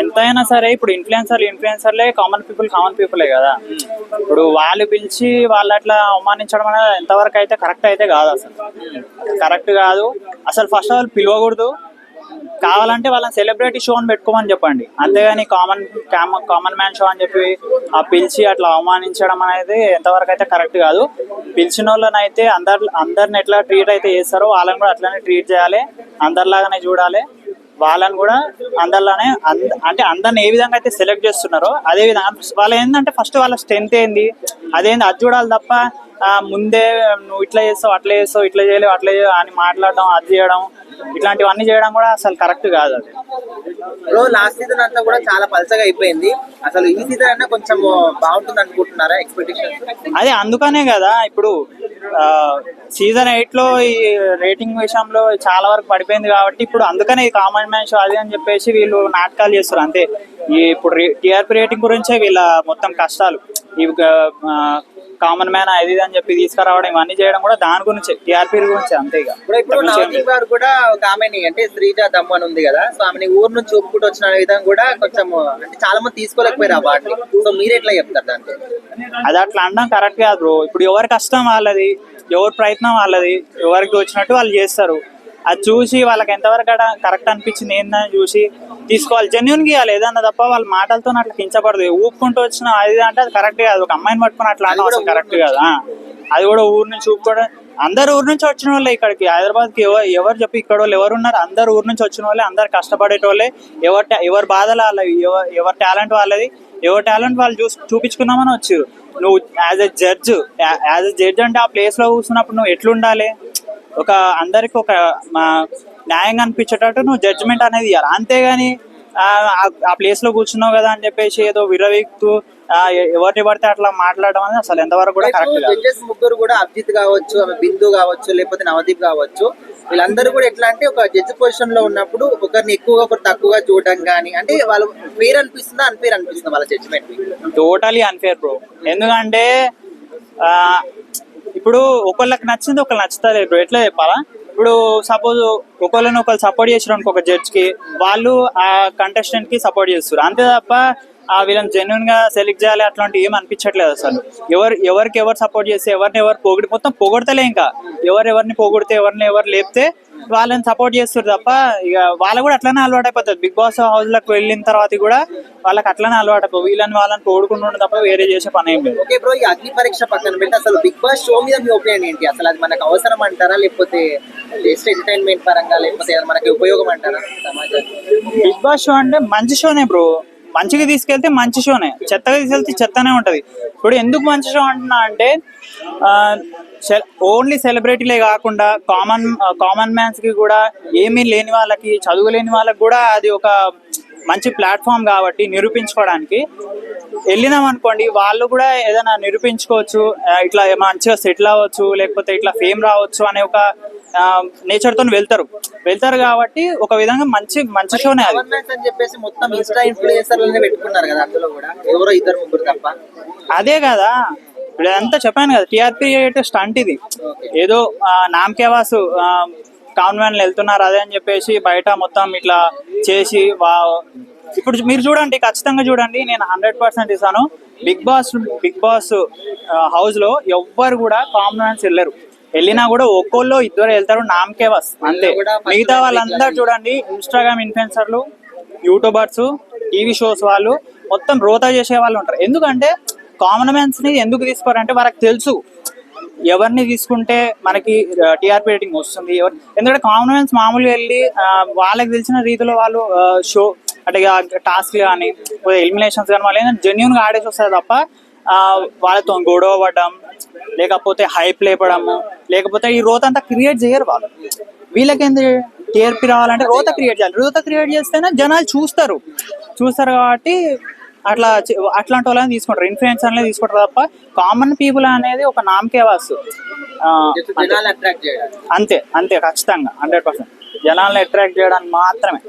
ఎంతైనా సరే ఇప్పుడు ఇన్ఫ్లుయెన్సర్ ఇన్ఫ్లుయెన్సర్లే కామన్ పీపుల్ కామన్ పీపులే కదా. ఇప్పుడు వాళ్ళు పిలిచి వాళ్ళు అట్లా అవమానించడం అనేది ఎంతవరకు అయితే కరెక్ట్ అయితే కాదు అసలు. కరెక్ట్ కాదు. అసలు ఫస్ట్ ఆఫ్ ఆల్ పిలవకూడదు. కావాలంటే వాళ్ళని సెలబ్రిటీ షో అని పెట్టుకోమని చెప్పండి. అంతేగాని కామన్ కామన్ మ్యాన్ షో అని చెప్పి ఆ పిలిచి అట్లా అవమానించడం అనేది ఎంతవరకు అయితే కరెక్ట్ కాదు. పిలిచిన వాళ్ళని అయితే అందరు అందరిని ఎట్లా ట్రీట్ అయితే చేస్తారో వాళ్ళని కూడా అట్లానే ట్రీట్ చేయాలి. అందరిలాగానే చూడాలి. వాళ్ళని కూడా అందరిలానే అంద- అంటే అందరిని ఏ విధంగా అయితే సెలెక్ట్ చేస్తున్నారో అదే విధంగా వాళ్ళు ఏంటంటే ఫస్ట్ వాళ్ళ స్ట్రెంత్ ఏంది? అదేంది? అది చూడాలి తప్ప ముందే నువ్వు ఇట్లా చేస్తావు అట్లా చేస్తావు ఇట్లా చేయలేవు అట్లా చేయలేవు అని మాట్లాడడం అది చేయడం ఇట్లాంటివన్నీ చేయడం కూడా అసలు కరెక్ట్ కాదు అది. బ్రో లాస్ట్ సీజన్ అంతా కూడా చాలా పలసగా అయిపోయింది. అసలు ఈ సీజన్ అన్నా కొంచెం బాగుంటుంది అనుకుంటున్నారా ఎక్స్పెక్టేషన్ అదే అందుకనే కదా ఇప్పుడు సీజన్ ఎయిట్లో ఈ రేటింగ్ విషయంలో చాలా వరకు పడిపోయింది కాబట్టి ఇప్పుడు అందుకనే ఈ కామన్ మ్యాన్ షో అది అని చెప్పేసి వీళ్ళు నాటకాలు చేస్తారు అంతే. ఇప్పుడు టీఆర్పీ రేటింగ్ గురించే వీళ్ళ మొత్తం కష్టాలు. ఈ కామన్ మ్యాన్ అది అని చెప్పి తీసుకురావడం ఇవన్నీ చేయడం కూడా దాని గురించే టీఆర్పీ గురించి అంతే ఇప్పుడు. గారు కూడా ఒక ఆమెని అంటే శ్రీజ దమ్ము అని ఉంది కదా సో ఆమెని ఊరు నుంచి ఒప్పుకుంటూ వచ్చిన విధంగా కూడా కొంచెం అంటే చాలా మంది తీసుకోలేకపోయారు ఆ వాటిని సో మీరు ఎట్లా చెప్తారు దాంట్లో అది అట్లా అనడం కరెక్ట్ కాదు బ్రో ఇప్పుడు ఎవరి కష్టం వాళ్ళది ఎవరి ప్రయత్నం వాళ్ళది ఎవరికి వచ్చినట్టు వాళ్ళు చేస్తారు. అది చూసి వాళ్ళకి ఎంతవరకు కరెక్ట్ అనిపించింది ఏందని చూసి తీసుకోవాలి. జెన్యున్ గీయాలి ఏదన్నా తప్ప వాళ్ళ మాటలతో అట్లా కించకూడదు. ఊపుకుంటూ వచ్చిన అది అంటే అది కరెక్ట్ కాదు. ఒక అమ్మాయిని పట్టుకుని అట్లా అనడం అసలు కరెక్ట్ కాదు. అది కూడా ఊరు నుంచి ఊపుకోవడం. అందరు ఊరు నుంచి వచ్చిన వాళ్ళే ఇక్కడికి. హైదరాబాద్కి ఎవరు ఎవరు చెప్పి ఇక్కడ వాళ్ళు ఎవరు ఉన్నారు? అందరు ఊరు నుంచి వచ్చిన వాళ్ళే. అందరు కష్టపడేటోళ్ళే ఎవరి ఎవరి బాధలు వాళ్ళవి ఎవరి టాలెంట్ వాళ్ళది. ఎవరి టాలెంట్ వాళ్ళు చూసి చూపించుకుందామని వచ్చారు. నువ్వు as a judge as a judge అంటే ఆ ప్లేస్లో కూర్చున్నప్పుడు నువ్వు ఎట్లుండాలి? ఒక అందరికి ఒక న్యాయంగా అనిపించేటట్టు నువ్వు జడ్జిమెంట్ అనేది ఇవ్వాలి అంతేగాని ఆ, ప్లేస్లో కూర్చున్నావు కదా అని చెప్పేసి ఏదో విరవీక్తూ ఎవరిని పడితే అట్లా మాట్లాడడం అనేది అసలు ఎంతవరకు కూడా కరెక్ట్ జడ్జెస్ ముగ్గురు కూడా అభిజిత్ కావచ్చు బిందు కావచ్చు లేకపోతే నవదీప్ కావచ్చు వీళ్ళందరూ కూడా ఎట్లా అంటే ఒక జడ్జ్ పొజిషన్లో ఉన్నప్పుడు ఒకరిని ఎక్కువగా ఒకరు తక్కువగా చూడడం కానీ అంటే వాళ్ళు ఫేర్ అనిపిస్తుందా అన్ఫేర్ అనిపిస్తుందా వాళ్ళ జడ్జిమెంట్ టోటలీ అన్ఫేర్ బ్రో ఎందుకంటే ఆ, ఇప్పుడు ఒకళ్ళకి నచ్చింది ఒకళ్ళు నచ్చుతుంది బ్రో ఎట్లా చెప్పాలా? ఇప్పుడు సపోజ్ ఒకళ్ళని ఒకళ్ళు సపోర్ట్ చేసారు అనుకో ఒక జడ్జ్కి వాళ్ళు ఆ కంటెస్టెంట్కి సపోర్ట్ చేస్తారు అంతే తప్ప ఆ వీళ్ళని జెన్యున్గా సెలెక్ట్ చేయాలి అట్లాంటి ఏం అనిపించట్లేదు అసలు. ఎవరు ఎవరికి ఎవరు సపోర్ట్ చేస్తే ఎవరిని ఎవరు పొగిడి మొత్తం పొగడతలే ఇంకా. ఎవరు ఎవరిని పొగిడితే ఎవరిని ఎవరు లేపితే వాళ్ళని సపోర్ట్ చేస్తారు తప్ప ఇక వాళ్ళకు కూడా అట్లనే అలవాటు అయిపోతుంది బిగ్ బాస్ హౌస్లకు వెళ్ళిన తర్వాత కూడా వాళ్ళకి అట్లనే అలవాటు అయిపోయి వీళ్ళని వాళ్ళని తోడుకుంటుండే తప్ప వేరే చేసే పని ఏం లేదు. ఓకే బ్రో ఈ అగ్ని పరీక్ష పక్కన పెట్టి అసలు బిగ్ బాస్ షో మీద మీ ఒపీనియన్ ఏంటి? అసలు అది మనకు అవసరం అంటారా? లేకపోతే జస్ట్ ఎంటర్టైన్మెంట్ పరంగా లేకపోతే మనకి ఉపయోగం అంటారా? సమాజానికి? బిగ్ బాస్ షో అంటే మంచి షోనే బ్రో. మంచిగా తీసుకెళ్తే మంచి షోనే. చెత్తగా తీసుకెళ్తే చెత్తనే ఉంటుంది. ఇప్పుడు ఎందుకు మంచి షో అంటున్నా అంటే ఓన్లీ సెలబ్రిటీలే కాకుండా కామన్ కామన్ మ్యాన్స్కి కూడా ఏమీ లేని వాళ్ళకి చదువు లేని వాళ్ళకి కూడా అది ఒక మంచి ప్లాట్ఫామ్ కాబట్టి నిరూపించుకోవడానికి. వెళ్ళినాం అనుకోండి వాళ్ళు కూడా ఏదైనా నిరూపించుకోవచ్చు ఇట్లా మంచిగా సెటిల్ అవ్వచ్చు లేకపోతే ఇట్లా ఫేమ్ రావచ్చు అనే ఒక నేచర్తో వెళ్తారు. వెళ్తారు కాబట్టి ఒక విధంగా మంచి మంచి షోనే అది. అని చెప్పేసి మొత్తం ఇన్స్టా ఇన్ఫ్లుయెన్సర్లనే పెట్టుకున్నారు కదా అందులో కూడా. ఎవరో ఇద్దరు ముగ్గురు తప్ప. అదే కదా. ఇప్పుడు అంతా చెప్పాను కదా టీఆర్పీ స్టంట్ ఇది. ఏదో నామకేవాసు మ్యాన్లు వెళ్తున్నారు అదే అని చెప్పేసి బయట మొత్తం ఇట్లా చేసి వా ఇప్పుడు మీరు చూడండి ఖచ్చితంగా చూడండి నేను హండ్రెడ్ పర్సెంట్ ఇస్తాను. బిగ్ బాస్ బిగ్ బాస్ హౌస్లో ఎవ్వరు కూడా కామన్ మ్యాన్స్ వెళ్ళరు. వెళ్ళినా కూడా ఒక్కోళ్ళు ఇద్దరు వెళ్తారు నామకేవాస్ అంతే. మిగతా వాళ్ళందరూ చూడండి ఇన్స్టాగ్రామ్ ఇన్ఫ్లుయెన్సర్లు యూట్యూబర్స్ టీవీ షోస్ వాళ్ళు మొత్తం రోతా చేసే వాళ్ళు ఉంటారు. ఎందుకంటే కామన్ మ్యాన్స్ని ఎందుకు తీసుకోరంటే వాళ్ళకి తెలుసు. ఎవరిని తీసుకుంటే మనకి టీఆర్పీ రేటింగ్ వస్తుంది ఎవరు ఎందుకంటే కామన్ మ్యాన్స్ మామూలుగా వెళ్ళి వాళ్ళకి తెలిసిన రీతిలో వాళ్ళు షో అంటే టాస్క్ కానీ ఎలిమినేషన్స్ కానీ వాళ్ళు ఏంటంటే జెన్యున్గా ఆడేసి వస్తారు తప్ప వాళ్ళతో గొడవ పడడం లేకపోతే హైప్ లేపడము లేకపోతే ఈ రోత అంతా క్రియేట్ చేయరు వాళ్ళు. వీళ్ళకేంది టీఆర్పీ రావాలంటే రోత క్రియేట్ చేయాలి. రోత క్రియేట్ చేస్తేనే జనాలు చూస్తారు. చూస్తారు కాబట్టి అట్లా అట్లాంటి వాళ్ళని తీసుకుంటారు. ఇన్ఫ్లుయెన్సర్లే తీసుకుంటారు తప్ప కామన్ పీపుల్ అనేది ఒక నామకే వాసు. అంతే అంతే ఖచ్చితంగా హండ్రెడ్ పర్సెంట్. జనాల్ని అట్రాక్ట్ చేయడానికి మాత్రమే.